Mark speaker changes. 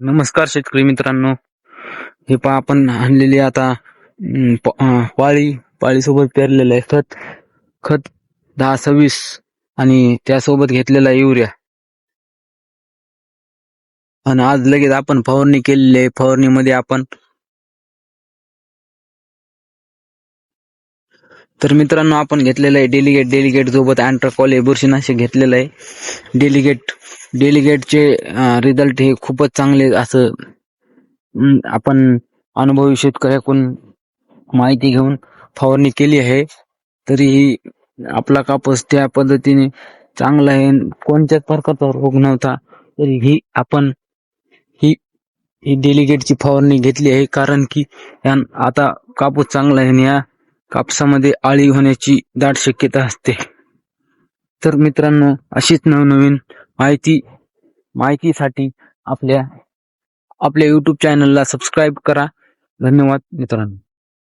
Speaker 1: नमस्कार शेतकरी मित्रांनो. हे पहा आपण आणलेली आता पाळी पाळीसोबत पेरलेलं आहे. खत खत दहा सव्वीस आणि त्यासोबत घेतलेला युरिया. आणि आज लगेच आपण फवारणी केलेली आहे. फवारणीमध्ये आपण तर मित्रांनो आपण घेतलेलं आहे डेलिगेट डेलिगेट सोबत अँट्राकॉल हे बुरशीनाशक घेतलेलं आहे. डेलिगेट डेलिगेटचे रिझल्ट हे खूपच चांगले असं आपण अनुभवी शेतकऱ्याकडून माहिती घेऊन फवारणी केली आहे. तरीही आपला कापूस त्या पद्धतीने चांगला आहे कोणत्याच प्रकारचा रोग नव्हता. तरी ही आपण ही ही डेलिगेटची फवारणी घेतली आहे. कारण की आता कापूस चांगला आहे आणि या कापसामध्ये आळी होण्याची दाट शक्यता असते. तर मित्रांनो अशीच नवनवीन माहिती माहितीसाठी आपल्या आपल्या यूट्यूब चॅनलला सबस्क्राईब करा. धन्यवाद मित्रांनो.